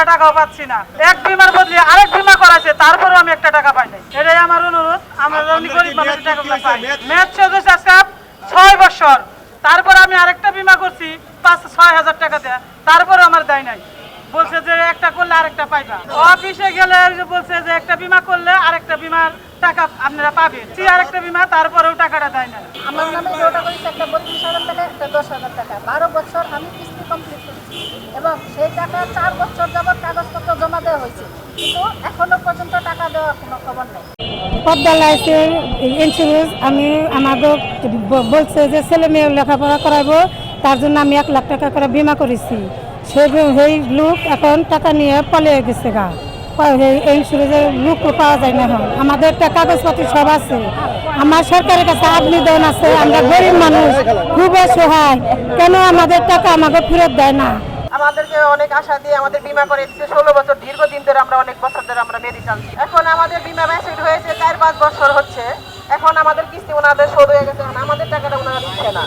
একটা টাকাও পাচ্ছি না। এক বিমার বদলে আরেক বিমা করাছে তারপরেও আমি একটা টাকা পাই নাই। এটাই আমার অনুরোধ আমরা গরিব মানুষের টাকাগুলো পাই মেয়াদ সদস্য আজকে ছয় বছর। তারপর আমি আরেকটা বিমা করছি পাঁচ ছয় হাজার টাকা দেয়া। তারপরে আমার দেয় নাই। বলছে যে একটা করলে আরেকটা পাইবা। অফিসে গেলে বলছে যে একটা বিমা করলে আরেকটা বিমার টাকা আপনারা পাবেন। সে আরেকটা বিমা তারপরেও টাকাটা দেয় না আমার নামে ওটা করেছে একটা বত্রিশ হাজার টাকা একটা দশ হাজার টাকা। বারো বছর আমি এবং সেই টাকা চার বছর যাবত কাগজপত্র জমা দেওয়া হয়েছে। কিন্তু এখনও পর্যন্ত টাকা দেওয়ার কোনো খবর নেই। পদ্মা লাইসের ইন্স্যুরেন্স আমি আমাদের বলছে যে ছেলে মেয়ে লেখাপড়া করাবো, তার জন্য আমি এক লাখ টাকা করে বিমা করেছি। সেই লোক এখন টাকা নিয়ে পালিয়ে গেছে গা। এই ইন্স্যুরেন্সের লোক পাওয়া যায় না এখন। আমাদের একটা কাগজপত্র সব আছে। আমার সরকারের কাছে আবেদন আছে, আমরা গরিব মানুষ খুব অসহায় কেন আমাদের টাকা আমাকে ফেরত দেয় না? আমাদেরকে অনেক আশা দিয়ে আমাদের বিমা করে দিচ্ছে। ষোলো বছর, দীর্ঘদিন ধরে আমরা অনেক বছর ধরে আমরা মেডিকেল এখন আমাদের বিমা ম্যাচুড হয়েছে চার পাঁচ বছর হচ্ছে। এখন আমাদের কিস্তি ওনাদের শোধ হয়ে গেছে। আমাদের টাকাটা ওনারা দিচ্ছে না।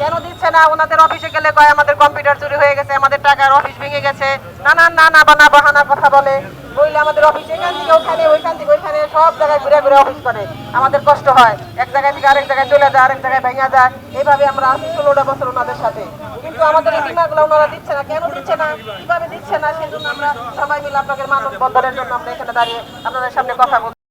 কেন না, ওনাদের অফিসে গেলে কয়, আমাদের কম্পিউটার চুরি হয়ে গেছে, আমাদের টাকার অফিস ভেঙে গেছে। নানা নানা বানা, বাহানা কথা বলে। বললে আমাদের অফিস এখান থেকে ওখানে ওইখান থেকে, ওইখানে, সব জায়গায় ঘুরে ঘুরে অফিস করে। আমাদের কষ্ট হয়। এক জায়গা থেকে আরেক জায়গায় চলে যায়, আরেক জায়গায় ভেঙে যায়। এইভাবে আমরা আছি ষোলোটা বছর ওনাদের সাথে। কিন্তু আমাদের বিমাগুলো ওনারা দিচ্ছে না। কেন দিচ্ছে না? কীভাবে দিচ্ছে না? সেই জন্য আমরা সবাই মিলে আপনাদের মানব বন্ধনের জন্য আমরা এখানে দাঁড়িয়ে আপনাদের সামনে কথা বলছি।